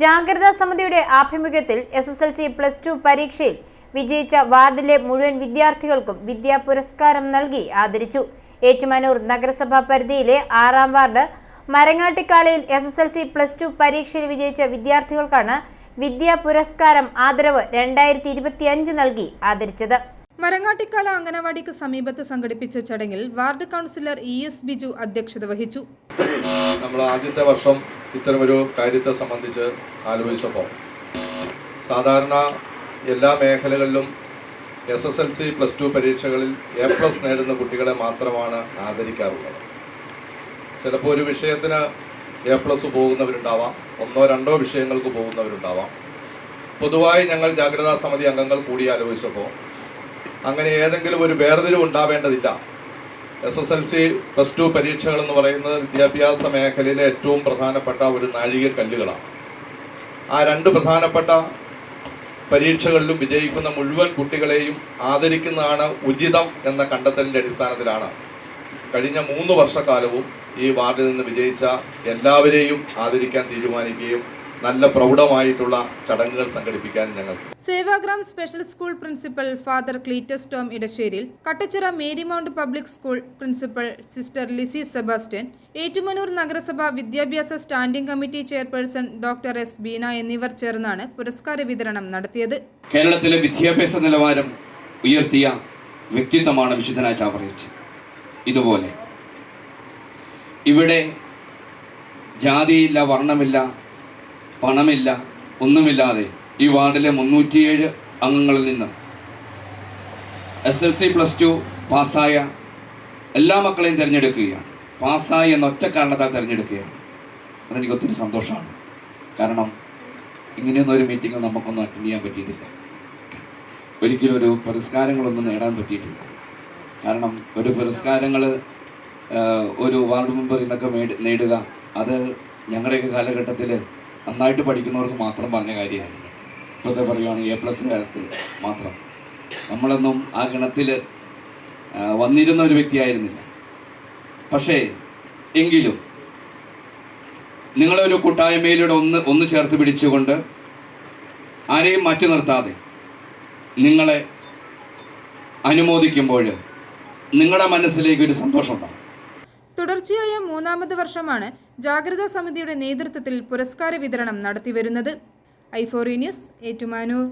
ജാഗ്രതാ സമിതിയുടെ ആഭിമുഖ്യത്തിൽ S S L C plus two പരീക്ഷയിൽ വിജയിച്ച വാർഡിലെ മുഴുവൻ വിദ്യാർത്ഥികൾക്കും വിദ്യാ പുരസ്കാരം നൽകി ആദരിച്ചു. ഏറ്റുമാനൂർ നഗരസഭാ പരിധിയിലെ ആറാം ward മരങ്ങാട്ടിക്കാലയിൽ S S L C plus two പരീക്ഷയിൽ വിജയിച്ച വിദ്യാർത്ഥികൾക്കാണ് വിദ്യാ പുരസ്കാരം ആദരവ് രണ്ടായിരത്തി ഇരുപത്തിയഞ്ച് നൽകി ആദരിച്ചത്. മരങ്ങാട്ടിക്കാല അംഗനവാടിക്ക് സമീപത്ത് സംഘടിപ്പിച്ച ചടങ്ങിൽ ward councillor E S Biju അധ്യക്ഷത വഹിച്ചു. നമ്മൾ ആദ്യത്തെ വർഷം ഇത്തരമൊരു കാര്യത്തെ സംബന്ധിച്ച് ആലോചിച്ചപ്പോൾ സാധാരണ എല്ലാ മേഖലകളിലും S S L C plus two പരീക്ഷകളിൽ എ പ്ലസ് നേടുന്ന കുട്ടികളെ മാത്രമാണ് ആദരിക്കാറുള്ളത്. ചിലപ്പോൾ ഒരു വിഷയത്തിന് എ പ്ലസ് പോകുന്നവരുണ്ടാവാം ഒന്നോ രണ്ടോ വിഷയങ്ങൾക്ക് പോകുന്നവരുണ്ടാവാം. പൊതുവായി ഞങ്ങൾ ജാഗ്രതാ സമിതി അംഗങ്ങൾ കൂടി ആലോചിച്ചപ്പോൾ അങ്ങനെ ഏതെങ്കിലും ഒരു വേർതിരിവ് ഉണ്ടാവേണ്ടതില്ല. S S L C plus two പരീക്ഷകൾ എന്ന് പറയുന്നത് വിദ്യാഭ്യാസ മേഖലയിലെ ഏറ്റവും പ്രധാനപ്പെട്ട ഒരു നാഴികക്കല്ലുകളാണ് ആ രണ്ട് പ്രധാനപ്പെട്ട പരീക്ഷകളിലും വിജയിക്കുന്ന മുഴുവൻ കുട്ടികളെയും ആദരിക്കുന്നതാണ് ഉചിതം എന്ന കണ്ടെത്തലിന്റെ അടിസ്ഥാനത്തിലാണ് കഴിഞ്ഞ മൂന്ന് വർഷക്കാലവും ഈ വാർഡിൽ നിന്ന് വിജയിച്ച എല്ലാവരെയും ആദരിക്കാൻ തീരുമാനിക്കുകയും നല്ല പ്രൗഢമായിട്ടുള്ള ചടങ്ങുകൾ സംഘടിപ്പിക്കാൻ ഞങ്ങൾ Sevagram special school principal father Cletus Tom Edasseril Kattachira Mary Mount public school principal sister Lizzy Sebastian Ettumanoor നഗരസഭ വിദ്യാഭ്യാസ standing committee chairperson doctor S Beena എന്നിവർ ചേർന്നാണ് പുരസ്കാര വിതരണം നടത്തിയത്. കേരളത്തിലെ വിദ്യാഭ്യാസ നിലവാരം ഉയർത്തിയ വ്യക്തിത്വമാണ് വിശുദ്ധനായ ചാവറിച്ച് ഇതുപോലെ ഇവിടെ ജാതിയില്ല വർണമില്ല പണമില്ല ഒന്നുമില്ലാതെ ഈ വാർഡിലെ മുന്നൂറ്റിയേഴ് അംഗങ്ങളിൽ നിന്ന്. S L C plus two പാസ്സായ എല്ലാ മക്കളെയും തിരഞ്ഞെടുക്കുകയാണ്. പാസ്സായി എന്ന ഒറ്റ കാരണത്താൽ തിരഞ്ഞെടുക്കുകയാണ്. അതെനിക്ക് ഒത്തിരി സന്തോഷമാണ്. കാരണം ഇങ്ങനെയൊന്നും ഒരു മീറ്റിംഗ് നമുക്കൊന്നും അറ്റൻഡ് ചെയ്യാൻ പറ്റിയിട്ടില്ല. ഒരിക്കലും ഒരു പുരസ്കാരങ്ങളൊന്നും നേടാൻ പറ്റിയിട്ടില്ല. കാരണം ഒരു പുരസ്കാരങ്ങൾ ഒരു വാർഡ് മെമ്പർ ഇന്നൊക്കെ നേടുക അത് ഞങ്ങളുടെയൊക്കെ കാലഘട്ടത്തിൽ നന്നായിട്ട് പഠിക്കുന്നവർക്ക് മാത്രം പറഞ്ഞ കാര്യമാണ്. ഇപ്പോഴത്തെ പറയുകയാണെങ്കിൽ എ പ്ലസ്സുകാർക്ക് മാത്രം. നമ്മളൊന്നും ആ ഗണത്തിൽ വന്നിരുന്ന ഒരു വ്യക്തിയായിരുന്നില്ല പക്ഷേ എങ്കിലും നിങ്ങളെ ഒരു കൂട്ടായ്മയിലൂടെ ഒന്ന് ഒന്ന് ചേർത്ത് പിടിച്ചുകൊണ്ട് ആരെയും മാറ്റി നിർത്താതെ നിങ്ങളെ അനുമോദിക്കുമ്പോൾ നിങ്ങളുടെ മനസ്സിലേക്ക് ഒരു സന്തോഷമുണ്ടാകും തുടർച്ചയായ മൂന്നാമത് വർഷമാണ് ജാഗ്രതാ സമിതിയുടെ നേതൃത്വത്തിൽ പുരസ്കാര വിതരണം നടത്തിവരുന്നത്. ഐഫോറി ന്യൂസ് ഏറ്റുമാനൂർ.